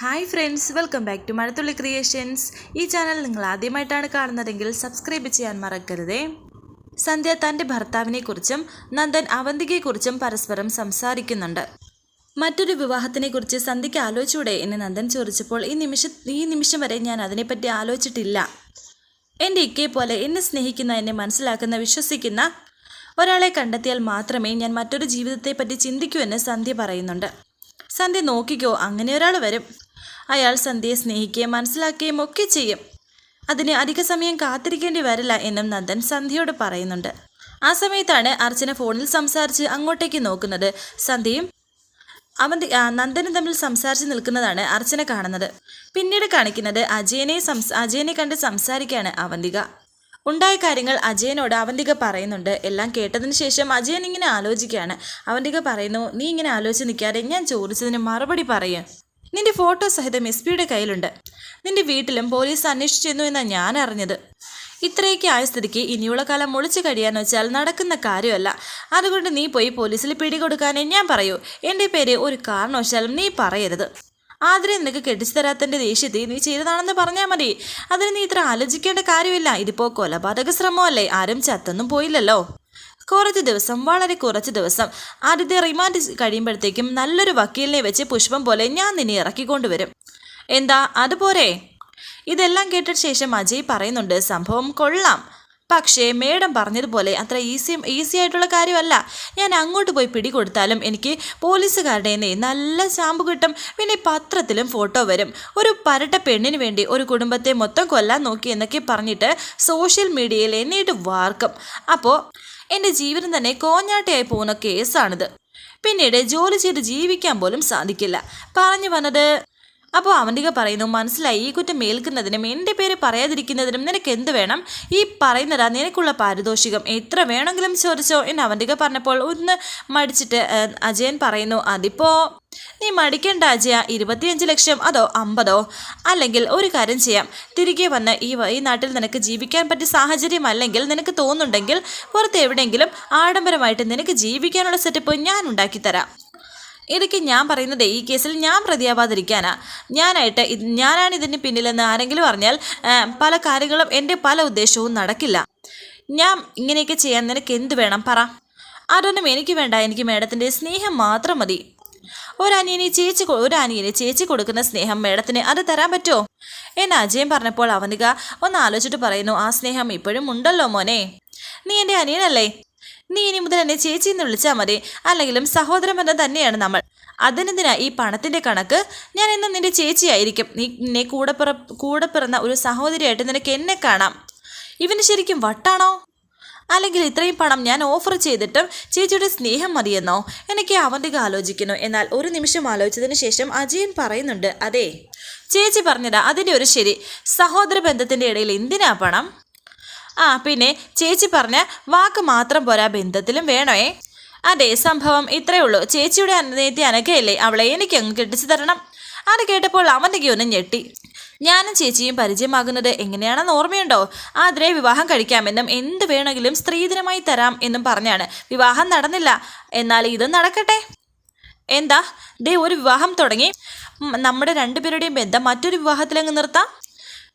Hi friends welcome back to Mazhathulli creations ഈ channel നിങ്ങൾ ആദ്യമായിട്ടാണ് കാണുന്നതെങ്കിൽ സബ്സ്ക്രൈബ് ചെയ്യാൻ മറക്കരുതേ. സന്ധ്യ തന്റെ ഭർത്താവിനെക്കുറിച്ചും നന്ദൻ അവന്തികയെക്കുറിച്ചും പരസ്പരം സംസാരിക്കുന്നുണ്ട്. മറ്റൊരു വിവാഹത്തിനെക്കുറിച്ച് സന്ധ്യയ്ക്ക് ആലോചിച്ചൂടെ എന്ന് നന്ദൻ ചോദിച്ചപ്പോൾ ഈ നിമിഷ ഈ നിമിഷം വരെ ഞാൻ അതിനെപ്പറ്റി ആലോചിച്ചിട്ടില്ല. എന്റെ ഇക്കയെ പോലെ എന്നെ സ്നേഹിക്കുന്ന എന്നെ മനസ്സിലാക്കുന്ന വിശ്വസിക്കുന്ന ഒരാളെ കണ്ടെത്തിയാൽ മാത്രമേ ഞാൻ മറ്റൊരു ജീവിതത്തെപ്പറ്റി ചിന്തിക്കൂ എന്ന് സന്ധ്യ പറയുന്നുണ്ട്. സന്ധ്യ നോക്കിക്കോ അങ്ങനെ ഒരാൾ വരും. അയാൾ സന്ധ്യയെ സ്നേഹിക്കുകയും മനസ്സിലാക്കുകയും ഒക്കെ ചെയ്യും. അതിന് അധിക സമയം കാത്തിരിക്കേണ്ടി വരില്ല എന്നും നന്ദൻ സന്ധ്യയോട് പറയുന്നുണ്ട്. ആ സമയത്താണ് അർച്ചന ഫോണിൽ സംസാരിച്ച് അങ്ങോട്ടേക്ക് നോക്കുന്നത്. സന്ധ്യയും ആ, നന്ദനും തമ്മിൽ സംസാരിച്ച് നിൽക്കുന്നതാണ് അർച്ചന കാണുന്നത്. പിന്നീട് കാണിക്കുന്നത് അജയനെ സംസ് അജയനെ കണ്ട് സംസാരിക്കുകയാണ് അവന്തിക. ഉണ്ടായ കാര്യങ്ങൾ അജയനോട് അവന്തിക പറയുന്നുണ്ട്. എല്ലാം കേട്ടതിന് ശേഷം അജയൻ ഇങ്ങനെ ആലോചിക്കുകയാണ്. അവന്തിക പറയുന്നു നീ ഇങ്ങനെ ആലോചിച്ച് നിൽക്കാതെ ഞാൻ ചോദിച്ചതിന് മറുപടി പറയും. നിന്റെ ഫോട്ടോ സഹിതം എസ് പിയുടെ കയ്യിലുണ്ട്. നിന്റെ വീട്ടിലും പോലീസ് അന്വേഷിച്ചിരുന്നു എന്നാണ് ഞാൻ അറിഞ്ഞത്. ഇത്രയൊക്കെ ആയ സ്ഥിതിക്ക് ഇനിയുള്ള കാലം ഒളിച്ചു കഴിയാന്ന് വെച്ചാൽ നടക്കുന്ന കാര്യമല്ല. അതുകൊണ്ട് നീ പോയി പോലീസിൽ പിടികൊടുക്കാനേ ഞാൻ പറയൂ. എന്റെ പേര് ഒരു കാരണവശാലും നീ പറയരുത്. ആതിരെ നിനക്ക് കെട്ടിച്ചു തരാത്തന്റെ ദേഷ്യത്തിൽ നീ ചെയ്തതാണെന്ന് പറഞ്ഞാൽ മതി. അതിന് നീ ഇത്ര ആലോചിക്കേണ്ട കാര്യമില്ല. ഇതിപ്പോൾ കൊലപാതക ശ്രമമല്ലേ? ആരും ചത്തൊന്നും പോയില്ലല്ലോ. കുറച്ച് ദിവസം വളരെ കുറച്ച് ദിവസം. ആദ്യത്തെ റിമാൻഡ് കഴിയുമ്പോഴത്തേക്കും നല്ലൊരു വക്കീലിനെ വെച്ച് പുഷ്പം പോലെ ഞാൻ നിന്നെ ഇറക്കിക്കൊണ്ടുവരും എന്താ? അതുപോരെ. ഇതെല്ലാം കേട്ട ശേഷം അജയ് പറയുന്നുണ്ട് സംഭവം കൊള്ളാം. പക്ഷേ മേഡം പറഞ്ഞതുപോലെ അത്ര ഈസി ഈസി ആയിട്ടുള്ള കാര്യമല്ല. ഞാൻ അങ്ങോട്ട് പോയി പിടികൊടുത്താലും എനിക്ക് പോലീസുകാരുടെ നല്ല സ്റ്റാമ്പ് കിട്ടും. പിന്നെ പത്രത്തിലും ഫോട്ടോ വരും. ഒരു പരട്ട പെണ്ണിന് വേണ്ടി ഒരു കുടുംബത്തെ മൊത്തം കൊല്ലാൻ നോക്കി എന്നൊക്കെ പറഞ്ഞിട്ട് സോഷ്യൽ മീഡിയയിൽ എന്നിട്ട് വാർക്കും. അപ്പോൾ എന്റെ ജീവിതം തന്നെ കോഞ്ഞാട്ടയായി പോകുന്ന കേസാണിത്. പിന്നീട് ജോലി ചെയ്ത് ജീവിക്കാൻ പോലും സാധിക്കില്ല. പറഞ്ഞു വന്നത് അപ്പോൾ അവന്തിക പറയുന്നു മനസ്സിലായി ഈ കുറ്റം ഏൽക്കുന്നതിനും എന്റെ പേര് പറയാതിരിക്കുന്നതിനും നിനക്ക് എന്ത് വേണം? ഈ പറയുന്നതാ നിനക്കുള്ള പാരിതോഷികം. എത്ര വേണമെങ്കിലും ചോദിച്ചോ എന്ന് അവന്തിക പറഞ്ഞപ്പോൾ ഒന്ന് മടിച്ചിട്ട് അജയൻ പറയുന്നു അതിപ്പോൾ നീ മടിക്കേണ്ട അജയ. ഇരുപത്തിയഞ്ച് ലക്ഷം. അതോ അമ്പതോ? അല്ലെങ്കിൽ ഒരു കാര്യം ചെയ്യാം. തിരികെ വന്ന് ഈ ഈ നാട്ടിൽ നിനക്ക് ജീവിക്കാൻ പറ്റിയ സാഹചര്യം അല്ലെങ്കിൽ നിനക്ക് തോന്നുന്നുണ്ടെങ്കിൽ പുറത്ത് എവിടെയെങ്കിലും ആഡംബരമായിട്ട് നിനക്ക് ജീവിക്കാനുള്ള സെറ്റപ്പ് ഞാൻ ഉണ്ടാക്കിത്തരാം ഇതൊക്കെ ഞാൻ പറയുന്നത് ഈ കേസിൽ ഞാൻ പ്രതിയാവാതിരിക്കാനാ. ഞാനായിട്ട് ഇത് ഞാനാണ് ഇതിന് പിന്നിലെന്ന് ആരെങ്കിലും അറിഞ്ഞാൽ പല കാര്യങ്ങളും എന്റെ പല ഉദ്ദേശവും നടക്കില്ല. ഞാൻ ഇങ്ങനെയൊക്കെ ചെയ്യാൻ നിനക്ക് എന്ത് വേണം പറ. അതൊന്നും എനിക്ക് വേണ്ട. എനിക്ക് മേഡത്തിന്റെ സ്നേഹം മാത്രം മതി. ഒരനിയനെ ചേച്ചി ഒരനിയനെ ചേച്ചി കൊടുക്കുന്ന സ്നേഹം മേഡത്തിന് അത് തരാൻ പറ്റുമോ? എന്ന് അജയൻ പറഞ്ഞപ്പോൾ അവനിക ഒന്ന് ആലോചിച്ചിട്ട് പറയുന്നു ആ സ്നേഹം ഇപ്പോഴും ഉണ്ടല്ലോ മോനെ. നീ എന്റെ അനിയനല്ലേ? നീ ഇനി മുതൽ എന്നെ ചേച്ചി എന്ന് വിളിച്ചാൽ മതി. അല്ലെങ്കിലും സഹോദരം എന്ന് തന്നെയാണ് നമ്മൾ. അതിനെന്തിനാ ഈ പണത്തിന്റെ കണക്ക്? ഞാൻ എന്നും നിന്റെ ചേച്ചിയായിരിക്കും നീ നിന്നെ കൂടെ പിറ കൂടെ പിറന്ന ഒരു സഹോദരിയായിട്ട് നിനക്ക് എന്നെ കാണാം. ഇവന് ശരിക്കും വട്ടാണോ? അല്ലെങ്കിൽ ഇത്രയും പണം ഞാൻ ഓഫർ ചെയ്തിട്ടും ചേച്ചിയുടെ സ്നേഹം മതിയെന്നോ? എനിക്ക് അവന്തിക ആലോചിക്കുന്നു. എന്നാൽ ഒരു നിമിഷം ആലോചിച്ചതിന് ശേഷം അജയൻ പറയുന്നുണ്ട് അതെ. ചേച്ചി പറഞ്ഞതാ അതിന്റെ ഒരു ശരി. സഹോദര ബന്ധത്തിന്റെ ഇടയിൽ എന്തിനാ പണം? ആ പിന്നെ ചേച്ചി പറഞ്ഞ വാക്ക് മാത്രം പോരാ ബന്ധത്തിലും വേണോേ അതെ സംഭവം ഇത്രയേ ഉള്ളൂ. ചേച്ചിയുടെ അനിയത്തി അനക്കയല്ലേ അവളെ എനിക്ക് അങ്ങ് കെട്ടിച്ചു തരണം? അത് കേട്ടപ്പോൾ അവന്റെ ഒന്ന് ഞെട്ടി. ഞാനും ചേച്ചിയും പരിചയമാകുന്നത് എങ്ങനെയാണെന്ന് ഓർമ്മയുണ്ടോ? ആതിരെ വിവാഹം കഴിക്കാമെന്നും എന്ത് വേണമെങ്കിലും സ്ത്രീധനമായി തരാം എന്നും പറഞ്ഞാണ്. വിവാഹം നടന്നില്ല. എന്നാൽ ഇത് നടക്കട്ടെ. എന്താ? ദേ ഒരു വിവാഹം തുടങ്ങി. നമ്മുടെ രണ്ടുപേരുടെയും ബന്ധം മറ്റൊരു വിവാഹത്തിലങ്ങ് നിർത്താം.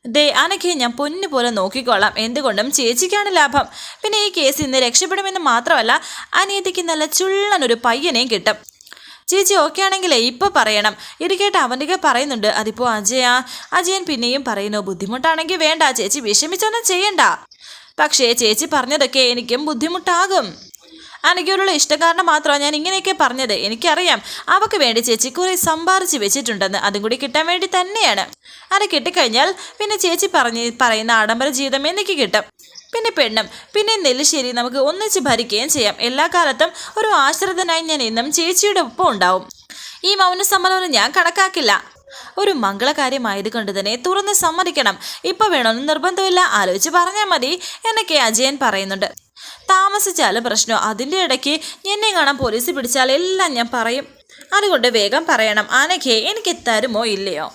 ദേ അനക്കെ ഞാൻ പൊന്നു പോലെ നോക്കിക്കോളാം. എന്തുകൊണ്ടും ചേച്ചിക്കാണ് ലാഭം. പിന്നെ ഈ കേസ് ഇന്ന് രക്ഷപ്പെടുമെന്ന് മാത്രമല്ല അനീതിക്ക് നല്ല ചുള്ളനൊരു പയ്യനെയും കിട്ടും. ചേച്ചി ഓക്കെ ആണെങ്കിലേ ഇപ്പൊ പറയണം. ഇത് കേട്ട് അവന്റെ പറയുന്നുണ്ട് അതിപ്പോൾ അജയ അജയൻ പിന്നെയും പറയുന്നു ബുദ്ധിമുട്ടാണെങ്കിൽ വേണ്ട ചേച്ചി വിഷമിച്ചൊന്നും ചെയ്യണ്ട. പക്ഷേ ചേച്ചി പറഞ്ഞതൊക്കെ എനിക്കും ബുദ്ധിമുട്ടാകും. അനഘയോടുള്ള ഇഷ്ടകാരണം മാത്രമാണ് ഞാൻ ഇങ്ങനെയൊക്കെ പറഞ്ഞത്. എനിക്കറിയാം അവക്ക് വേണ്ടി ചേച്ചി കുറെ സമ്പാദിച്ച് വെച്ചിട്ടുണ്ടെന്ന് അതും കൂടി കിട്ടാൻ വേണ്ടി തന്നെയാണ്. അത് കിട്ടിക്കഴിഞ്ഞാൽ പിന്നെ ചേച്ചി പറഞ്ഞ് പറയുന്ന ആഡംബര ജീവിതം എനിക്ക് കിട്ടും. പിന്നെ പെണ്ണും പിന്നെ നെല്ലിശ്ശേരി നമുക്ക് ഒന്നിച്ച് ഭരിക്കുകയും ചെയ്യാം. എല്ലാ കാലത്തും ഒരു ആശ്രിതനായി ഞാൻ എന്നും ചേച്ചിയുടെ ഒപ്പം ഉണ്ടാവും. ഈ മൗനസമ്മതം ഞാൻ കണക്കാക്കില്ല. ഒരു മംഗളകാര്യമായത് കൊണ്ട് തന്നെ തുറന്ന് സമ്മതിക്കണം. ഇപ്പൊ വേണമെന്ന് നിർബന്ധമില്ല. ആലോചിച്ച് പറഞ്ഞാൽ മതി എന്നൊക്കെ അജയൻ പറയുന്നുണ്ട്. താമസിച്ചാലും പ്രശ്നം അതിന്റെ ഇടയ്ക്ക് എന്നെ കാണാൻ പോലീസ് പിടിച്ചാൽ എല്ലാം ഞാൻ പറയും. അതുകൊണ്ട് വേഗം പറയണം. ആനയ്ക്ക് എനിക്ക് തരുമോ ഇല്ലയോ?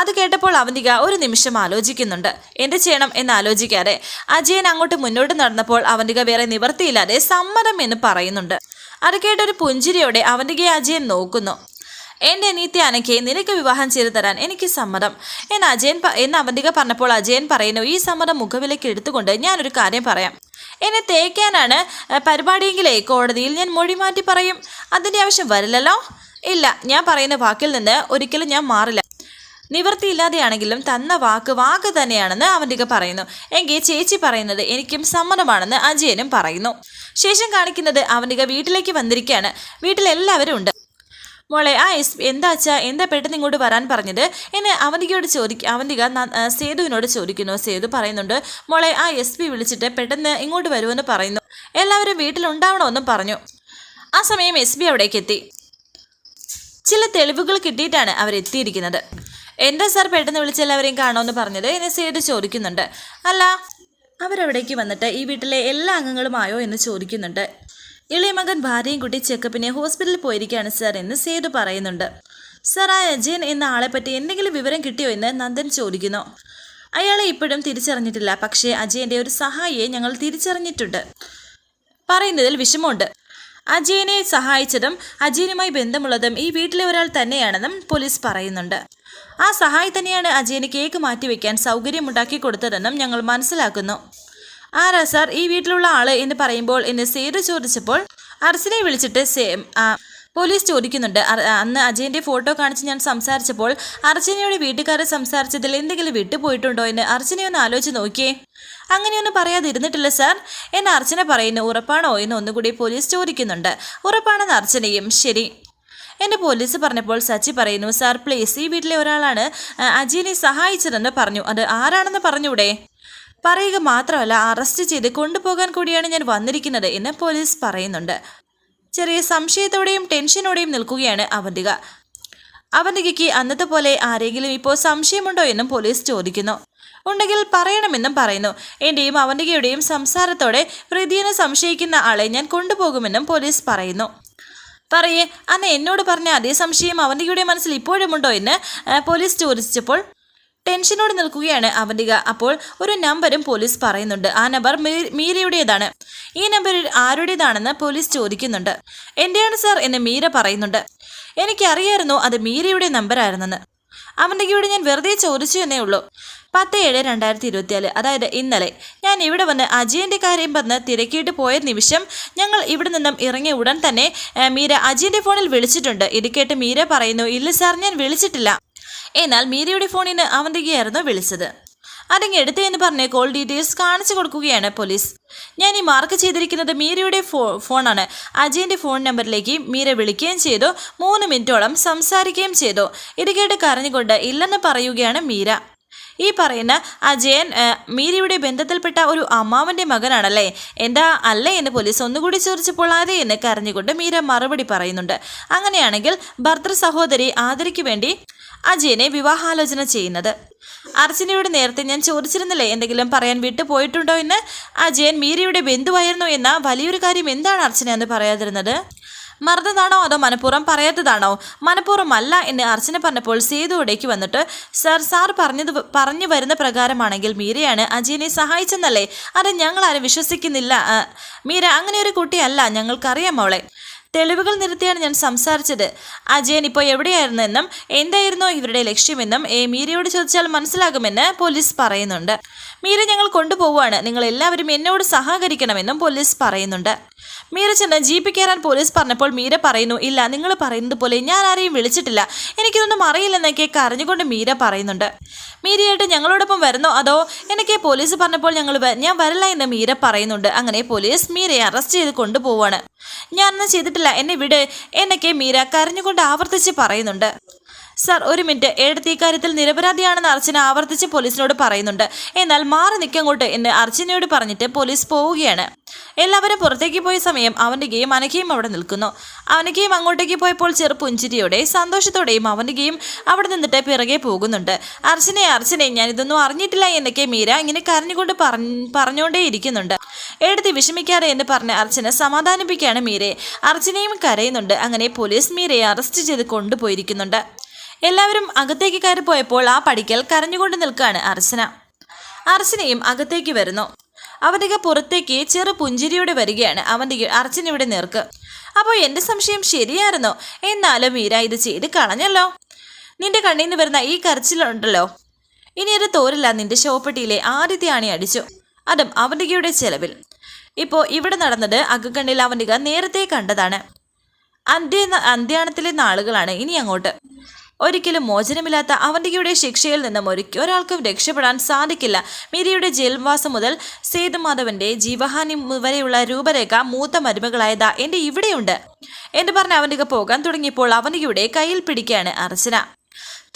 അത് കേട്ടപ്പോൾ അവന്തിക ഒരു നിമിഷം ആലോചിക്കുന്നുണ്ട്. എന്ത് ചെയ്യണം എന്ന് ആലോചിക്കാതെ അജയൻ അങ്ങോട്ട് മുന്നോട്ട് നടന്നപ്പോൾ അവന്തിക വേറെ നിവർത്തിയില്ലാതെ സമ്മതം എന്ന് പറയുന്നുണ്ട്. അത് കേട്ടൊരു പുഞ്ചിരിയോടെ അവന്തികയെ അജയൻ നോക്കുന്നു. എന്റെ അനീത്തി അനക്കെ നിനക്ക് വിവാഹം ചെയ്തു തരാൻ എനിക്ക് സമ്മതം എന്ന് അജയൻ എന്ന് അവന്തിക പറഞ്ഞപ്പോൾ അജയൻ പറയുന്നു ഈ സമ്മതം മുഖവിലേക്ക് എടുത്തുകൊണ്ട് ഞാനൊരു കാര്യം പറയാം. എന്നെ തേക്കാനാണ് പരിപാടിയെങ്കിലേ കോടതിയിൽ ഞാൻ മൊഴി മാറ്റി പറയും? അതിന്റെ ആവശ്യം വരില്ലല്ലോ? ഇല്ല ഞാൻ പറയുന്ന വാക്കിൽ നിന്ന് ഒരിക്കലും ഞാൻ മാറില്ല. നിവൃത്തിയില്ലാതെയാണെങ്കിലും തന്ന വാക്ക് വാക്ക് തന്നെയാണെന്ന് അവന്തിക പറയുന്നു. എങ്കിൽ ചേച്ചി പറയുന്നത് എനിക്കും സമ്മതമാണെന്ന് അജയനും പറയുന്നു. ശേഷം കാണിക്കുന്നത് അവന്തിക വീട്ടിലേക്ക് വന്നിരിക്കുകയാണ് വീട്ടിലെല്ലാവരും ഉണ്ട്. മോളെ ആ എസ് എന്താ അച്ഛാ എന്താ പെട്ടെന്ന് ഇങ്ങോട്ട് വരാൻ പറഞ്ഞത്? എന്നെ അവന്തികയോട് ചോദിക്ക അവന്തിക സേതുവിനോട് ചോദിക്കുന്നു. സേതു പറയുന്നുണ്ട് മോളെ ആ എസ് പി വിളിച്ചിട്ട് പെട്ടെന്ന് ഇങ്ങോട്ട് വരുമെന്ന് പറയുന്നു. എല്ലാവരും വീട്ടിലുണ്ടാവണമെന്നും പറഞ്ഞു. ആ സമയം എസ് ബി അവിടേക്ക് എത്തി. ചില തെളിവുകൾ കിട്ടിയിട്ടാണ് അവരെത്തിയിരിക്കുന്നത്. എന്താ സാർ പെട്ടെന്ന് വിളിച്ച് എല്ലാവരെയും കാണുമെന്ന് പറഞ്ഞത്? എന്നെ സേതു ചോദിക്കുന്നുണ്ട്. അല്ല അവരവിടേക്ക് വന്നിട്ട് ഈ വീട്ടിലെ എല്ലാ അംഗങ്ങളുമായോ എന്ന് ചോദിക്കുന്നുണ്ട്. ഇളയ മകൻ ഭാര്യയും കുട്ടി ചെക്കപ്പിനെ ഹോസ്പിറ്റലിൽ പോയിരിക്കുകയാണ് സാർ എന്ന് സേതു പറയുന്നുണ്ട്. സാർ ആ അജയൻ എന്ന ആളെ പറ്റി എന്തെങ്കിലും വിവരം കിട്ടിയോ എന്ന് നന്ദൻ ചോദിക്കുന്നു. അയാളെ ഇപ്പോഴും തിരിച്ചറിഞ്ഞിട്ടില്ല. പക്ഷേ അജയന്റെ ഒരു സഹായിയെ ഞങ്ങൾ തിരിച്ചറിഞ്ഞിട്ടുണ്ട്. പറയുന്നതിൽ വിഷമമുണ്ട്. അജയനെ സഹായിച്ചതും അജയനുമായി ബന്ധമുള്ളതും ഈ വീട്ടിലെ ഒരാൾ തന്നെയാണെന്നും പോലീസ് പറയുന്നുണ്ട്. ആ സഹായി തന്നെയാണ് അജയന് കേക്ക് മാറ്റിവെക്കാൻ സൗകര്യമുണ്ടാക്കി കൊടുത്തതെന്നും ഞങ്ങൾ മനസ്സിലാക്കുന്നു. ആരാ സാർ ഈ വീട്ടിലുള്ള ആൾ എന്ന് പറയുമ്പോൾ എന്നെ സേതു ചോദിച്ചപ്പോൾ അർസിനെ വിളിച്ചിട്ട് സേ പോലീസ് ചോദിക്കുന്നുണ്ട്. അന്ന് അജയന്റെ ഫോട്ടോ കാണിച്ച് ഞാൻ സംസാരിച്ചപ്പോൾ അർച്ചനയുടെ വീട്ടുകാരെ സംസാരിച്ചതിൽ എന്തെങ്കിലും വിട്ടുപോയിട്ടുണ്ടോ എന്ന് അർച്ചനയൊന്ന് ആലോചിച്ച് നോക്കിയേ. അങ്ങനെയൊന്നും പറയാതിരുന്നിട്ടില്ല സാർ. എന്ന് അർച്ചന പറയുന്നു ഉറപ്പാണോ? എന്ന് ഒന്നുകൂടി പോലീസ് ചോദിക്കുന്നുണ്ട്. ഉറപ്പാണെന്ന് അർച്ചനയും. ശരി. എന്നെ പോലീസ് പറഞ്ഞപ്പോൾ സച്ചി പറയുന്നു സാർ പ്ലീസ് ഈ വീട്ടിലെ ഒരാളാണ്. അജീനെ സഹായിച്ചതെന്ന് പറഞ്ഞു. അത് ആരാണെന്ന് പറഞ്ഞൂടെ? പറയുക മാത്രമല്ല അറസ്റ്റ് ചെയ്ത് കൊണ്ടുപോകാൻ കൂടിയാണ് ഞാൻ വന്നിരിക്കുന്നത് എന്ന് പോലീസ് പറയുന്നുണ്ട്. ചെറിയ സംശയത്തോടെയും ടെൻഷനോടെയും നിൽക്കുകയാണ് അവന്തിക. അവന്തികയ്ക്ക് അന്നത്തെ പോലെ ആരെങ്കിലും ഇപ്പോൾ സംശയമുണ്ടോ എന്നും പോലീസ് ചോദിക്കുന്നു. ഉണ്ടെങ്കിൽ പറയണമെന്നും പറയുന്നു. എന്റെയും അവന്തികയുടെയും സംസാരത്തോടെ പ്രതിയെന്ന് സംശയിക്കുന്ന ആളെ ഞാൻ കൊണ്ടുപോകുമെന്നും പോലീസ് പറയുന്നു. പറയേ. അന്ന് എന്നോട് പറഞ്ഞ അതേ സംശയം അവന്തികയുടെ മനസ്സിൽ ഇപ്പോഴുമുണ്ടോ എന്ന് പോലീസ് ചോദിച്ചപ്പോൾ ടെൻഷനോട് നിൽക്കുകയാണ് അവന്തിക. അപ്പോൾ ഒരു നമ്പരും പോലീസ് പറയുന്നുണ്ട്. ആ നമ്പർ മീരയുടേതാണ്. ഈ നമ്പർ ആരുടേതാണെന്ന് പോലീസ് ചോദിക്കുന്നുണ്ട്. എന്റെയാണ് സാർ എന്ന് മീര പറയുന്നുണ്ട്. എനിക്കറിയായിരുന്നു അത് മീരയുടെ നമ്പറായിരുന്നെന്ന്. അവന്തികയോട് ഞാൻ വെറുതെ ചോദിച്ചു എന്നേ ഉള്ളൂ. പത്ത് ഏഴ് രണ്ടായിരത്തി ഇരുപത്തിനാല് അതായത് ഇന്നലെ. ഞാൻ ഇവിടെ വന്ന് അജയന്റെ കാര്യം പറഞ്ഞ് തിരക്കിയിട്ട് പോയ നിമിഷം ഞങ്ങൾ ഇവിടെ നിന്നും ഇറങ്ങിയ ഉടൻ തന്നെ മീര അജയന്റെ ഫോണിൽ വിളിച്ചിട്ടുണ്ട്. ഇത് കേട്ട് മീര പറയുന്നു ഇല്ല സാർ ഞാൻ വിളിച്ചിട്ടില്ല. എന്നാൽ മീരയുടെ ഫോണിന് അവന്തികയായിരുന്നു വിളിച്ചത്. അതിങ്ങ് എടുത്തേ എന്ന് പറഞ്ഞ് കോൾ ഡീറ്റെയിൽസ് കാണിച്ചു കൊടുക്കുകയാണ് പോലീസ് ഞാൻ ഈ മാർക്ക് ചെയ്തിരിക്കുന്നത് മീരയുടെ ഫോ ഫോണാണ്. അജയന്റെ ഫോൺ നമ്പറിലേക്ക് മീര വിളിക്കുകയും ചെയ്തു. മൂന്ന് മിനിറ്റോളം സംസാരിക്കുകയും ചെയ്തു. ഇത് കേട്ട് കരഞ്ഞുകൊണ്ട് ഇല്ലെന്ന് പറയുകയാണ് മീര. ഈ പറയുന്ന അജയൻ മീരയുടെ ബന്ധത്തിൽപ്പെട്ട ഒരു അമ്മാവന്റെ മകനാണല്ലേ? എന്താ അല്ലേ എന്ന് പോലീസ് ഒന്നുകൂടി ചോദിച്ചപ്പോൾ അതെ എന്ന് കരഞ്ഞുകൊണ്ട് മീര മറുപടി പറയുന്നുണ്ട്. അങ്ങനെയാണെങ്കിൽ ഭർത്തൃ സഹോദരി ആദരിക്ക് വേണ്ടി അജയനെ വിവാഹാലോചന ചെയ്യുന്നത്. അർച്ചനയോട് നേരത്തെ ഞാൻ ചോദിച്ചിരുന്നില്ലേ എന്തെങ്കിലും പറയാൻ വിട്ടുപോയിട്ടുണ്ടോ എന്ന്? അജയൻ മീരയുടെ ബന്ധുവായിരുന്നു എന്ന വലിയൊരു കാര്യം എന്താണ് അർച്ചന എന്ന് പറയാതിരുന്നത്? മറന്നതാണോ അതോ മനഃപൂർവം പറയാത്തതാണോ? മനഃപൂർവം അല്ല എന്ന് അർച്ചന പറഞ്ഞപ്പോൾ സേതുവിടേക്ക് വന്നിട്ട് സർ സാർ പറഞ്ഞത് പറഞ്ഞു വരുന്ന പ്രകാരമാണെങ്കിൽ മീരയാണ് അജയനെ സഹായിച്ചെന്നല്ലേ? അത് ഞങ്ങളാരും വിശ്വസിക്കുന്നില്ല. മീര അങ്ങനെ ഒരു കുട്ടിയല്ല ഞങ്ങൾക്കറിയാം അവളെ തെളിവുകൾ നിരത്തിയാണ് ഞാൻ സംസാരിച്ചത്. അജയൻ ഇപ്പോൾ എവിടെയായിരുന്നെന്നും എന്തായിരുന്നോ ഇവരുടെ ലക്ഷ്യമെന്നും എ മീരയോട് ചോദിച്ചാൽ മനസ്സിലാകുമെന്ന് പോലീസ് പറയുന്നുണ്ട്. മീര ഞങ്ങൾ കൊണ്ടുപോവുകയാണ്. നിങ്ങൾ എല്ലാവരും എന്നോട് സഹകരിക്കണമെന്നും പോലീസ് പറയുന്നുണ്ട്. മീര ചെന്ന് ജീപ്പ് കയറാൻ പോലീസ് പറഞ്ഞപ്പോൾ മീര പറയുന്നു ഇല്ല നിങ്ങൾ പറയുന്നത് പോലെ ഞാൻ ആരെയും വിളിച്ചിട്ടില്ല. എനിക്കിതൊന്നും അറിയില്ലെന്നൊക്കെ കരഞ്ഞുകൊണ്ട് മീര പറയുന്നുണ്ട്. മീരയായിട്ട് ഞങ്ങളോടൊപ്പം വരുന്നോ? അതോ എനിക്ക് പോലീസ് പറഞ്ഞപ്പോൾ ഞങ്ങൾ ഞാൻ വരില്ല എന്ന് മീര പറയുന്നുണ്ട്. അങ്ങനെ പോലീസ് മീരയെ അറസ്റ്റ് ചെയ്ത് കൊണ്ടുപോവാണ് ഞാനൊന്നും ചെയ്തിട്ടില്ല. എന്നെ വിട്. എന്നൊക്കെ മീര കരഞ്ഞുകൊണ്ട് ആവർത്തിച്ച് പറയുന്നുണ്ട്. സർ ഒരു മിനിറ്റ്. എടുത്ത് ഇക്കാര്യത്തിൽ കാര്യത്തിൽ നിരപരാധിയാണെന്ന് അർച്ചന ആവർത്തിച്ച് പോലീസിനോട് പറയുന്നുണ്ട്. എന്നാൽ മാറി നിൽക്കങ്ങോട്ട് എന്ന് അർച്ചനയോട് പറഞ്ഞിട്ട് പോലീസ് പോവുകയാണ്. എല്ലാവരും പുറത്തേക്ക് പോയ സമയം അവന്റെയും അനഘയും അവിടെ നിൽക്കുന്നു. അവനകയും അങ്ങോട്ടേക്ക് പോയപ്പോൾ ചെറുപ്പുഞ്ചിരിയോടെ സന്തോഷത്തോടെയും അവന്റെയും അവിടെ നിന്നിട്ട് പിറകെ പോകുന്നുണ്ട്. അർച്ചനെ അർച്ചനെ ഞാൻ ഇതൊന്നും അറിഞ്ഞിട്ടില്ല എന്നൊക്കെ മീര ഇങ്ങനെ കരഞ്ഞുകൊണ്ട് പറഞ്ഞ് പറഞ്ഞുകൊണ്ടേ ഇരിക്കുന്നുണ്ട്. എടുത്ത് വിഷമിക്കാതെ എന്ന് പറഞ്ഞ് അർച്ചന സമാധാനിപ്പിക്കുകയാണ് മീരയെ. അർച്ചനയും കരയുന്നുണ്ട്. അങ്ങനെ പോലീസ് മീരയെ അറസ്റ്റ് ചെയ്ത് കൊണ്ടുപോയിരിക്കുന്നുണ്ട്. എല്ലാവരും അകത്തേക്ക് കയറി പോയപ്പോൾ ആ പടിക്കൽ കരഞ്ഞുകൊണ്ട് നിൽക്കുകയാണ് അർച്ചന. അർച്ചനയും അകത്തേക്ക് വരുന്നു. അവന്റെ പുറത്തേക്ക് ചെറു പുഞ്ചിരിയോടെ വരികയാണ് അവന്റെ അർച്ചനയുടെ നേർക്ക്. അപ്പോൾ എന്റെ സംശയം ശരിയായിരുന്നോ? എന്നാലും മീര ഇത് ചെയ്ത് കളഞ്ഞല്ലോ. നിന്റെ കണ്ണിൽ നിന്ന് വരുന്ന ഈ കരച്ചിലുണ്ടല്ലോ. ഇനി ഒരു തോരില്ല നിന്റെ ശവപ്പെട്ടിയിലെ ആദ്യത്തെ ആണി അടിച്ചു. അതും അവന്റെ ചെലവിൽ. ഇപ്പോൾ ഇവിടെ നടന്നത് അകക്കണ്ണിൽ അവന്തിക നേരത്തെ കണ്ടതാണ്. അന്ത്യ അന്ത്യാണത്തിലെ നാളുകളാണ്. ഇനി അങ്ങോട്ട്. ഒരിക്കലും മോചനമില്ലാത്ത അവന്തികയുടെ ശിക്ഷയിൽ നിന്നും ഒരു ഒരാൾക്കും രക്ഷപ്പെടാൻ സാധിക്കില്ല. മീരയുടെ ജയിൽവാസം മുതൽ സേതുമാധവന്റെ ജീവഹാനി വരെയുള്ള രൂപരേഖ മൂത്ത മരുമകളായതാ എന്റെ ഇവിടെയുണ്ട്. എന്ന് പറഞ്ഞ് അവന്തിക പോകാൻ തുടങ്ങിയപ്പോൾ അവന്തികയുടെ കയ്യിൽ പിടിക്കുകയാണ് അർച്ചന.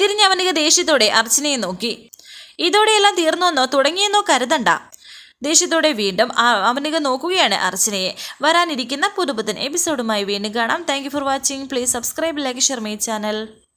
തിരിഞ്ഞ് അവനിക ദേഷ്യത്തോടെ അർച്ചനയെ നോക്കി. ഇതോടെയെല്ലാം തീർന്നോന്നോ തുടങ്ങിയെന്നോ കരുതണ്ട. ദേഷ്യത്തോടെ വീണ്ടും അവനിക നോക്കുകയാണ് അർച്ചനയെ. വരാനിരിക്കുന്ന പുതുപുത്തൻ എപ്പിസോഡുമായി വീണ്ടും കാണാം. Thank for watching please subscribe like share my channel